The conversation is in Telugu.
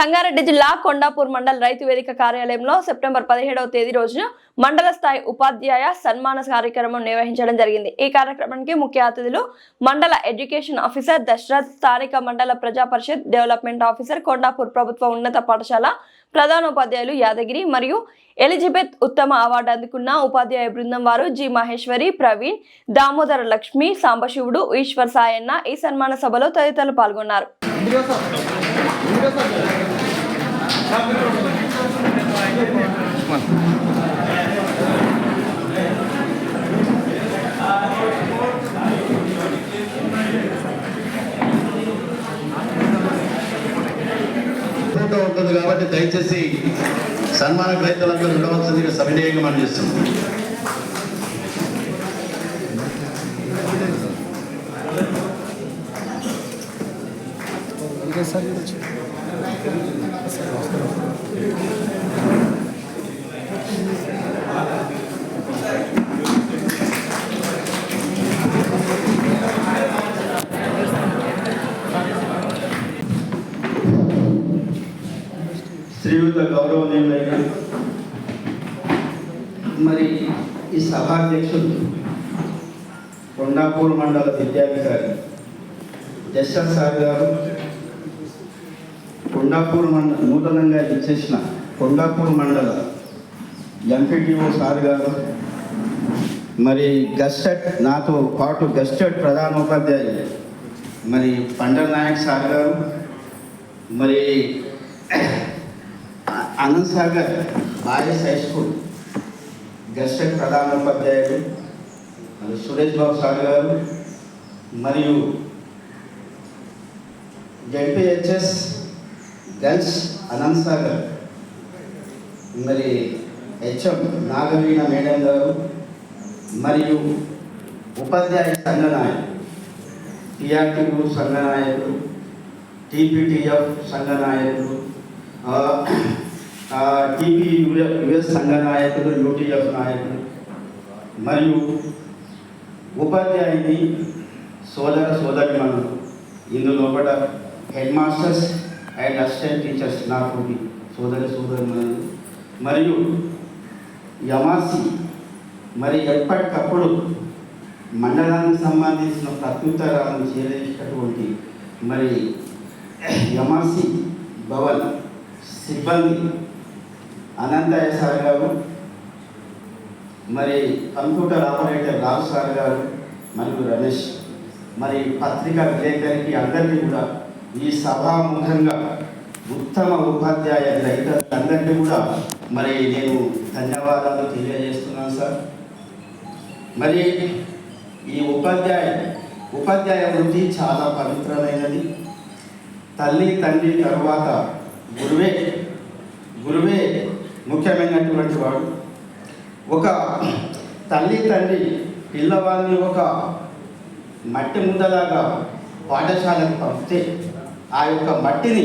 సంగారెడ్డి జిల్లా కొండాపూర్ మండల రైతు వేదిక కార్యాలయంలో సెప్టెంబర్ పదిహేడవ తేదీ రోజున మండల స్థాయి ఉపాధ్యాయ సన్మాన కార్యక్రమం నిర్వహించడం జరిగింది. ఈ కార్యక్రమానికి ముఖ్య అతిథులు మండల ఎడ్యుకేషన్ ఆఫీసర్ దశరథ్ స్థానిక మండల ప్రజా పరిషత్ డెవలప్మెంట్ ఆఫీసర్ కొండాపూర్ ప్రభుత్వ ఉన్నత పాఠశాల ప్రధానోపాధ్యాయులు యాదగిరి మరియు ఎలిజబెత్ ఉత్తమ అవార్డు అందుకున్న ఉపాధ్యాయ బృందం వారు జి మహేశ్వరి ప్రవీణ్ దామోదర లక్ష్మి సాంబశివుడు ఈశ్వర్ సాయన్న ఈ సన్మాన సభలో తదితరులు పాల్గొన్నారు. ఉంటుంది కాబట్టి దయచేసి సన్మాన గ్రహీతలందరూ ఉండవలసిందిగా సవినయంగా మనం చేస్తున్నాం. శ్రీయుత గౌరవనీయులైన మరి ఈ సభాధ్యక్షుడు కొండాపూర్ మండల విద్యాధికారి దశ సార్ గారు కొండాపూర్ మండల నూతనంగా ఇచ్చేసిన కొండాపూర్ మండల ఎంపీటీఓ సార్ గారు మరి గస్టెడ్ నాతో పాటు గస్టెడ్ ప్రధానోపాధ్యాయులు మరి పండల నాయక్ సార్ గారు మరి Anand Sagar RS high school gazetted ప్రధానోపాధ్యాయుడు మరి సురేష్ బాబు సార్ గారు మరియు జడ్పిహెచ్ఎస్ గర్ల్స్ అనంత్ సాగర్ మరి హెచ్ఎం నాగవీణ మేడం గారు మరియు ఉపాధ్యాయ సంఘ నాయకులు టిఆర్టీయు సంఘ నాయకులు టీపీటీఎఫ్ సంఘ నాయకులు టీపీ యుఎస్ సంఘ నాయకులు యూటీఎఫ్ నాయకులు మరియు ఉపాధ్యాయుని సోదర సోదరిమణులు. ఇందులో కూడా head masters and assistant teachers నాకు సోదరి సోదరులు. మరియు యమాసి మరి ఎప్పటికప్పుడు మండలానికి సంబంధించిన ప్రత్యుత్తరాలను చేరేటటువంటి మరి యమాసి భవన్ సిబ్బంది అనంతయ్య సార్ గారు మరి కంప్యూటర్ ఆపరేటర్ రావు సార్ గారు మరియు రమేష్. మరి పత్రికా విలేకరికి అందరికీ కూడా ఈ సభాముఖంగా ఉత్తమ ఉపాధ్యాయ రైతులందరికీ కూడా మరి నేను ధన్యవాదాలు తెలియజేస్తున్నాను సార్. మరి ఈ ఉపాధ్యాయ ఉపాధ్యాయ వృత్తి చాలా పవిత్రమైనది. తల్లి తండ్రి తరువాత గురువే గురువే ముఖ్యమైనటువంటి వాడు. ఒక తల్లి తండ్రి పిల్లవాడిని ఒక మట్టి ముద్దలాగా పాఠశాలకు పంపితే ఆ యొక్క మట్టిని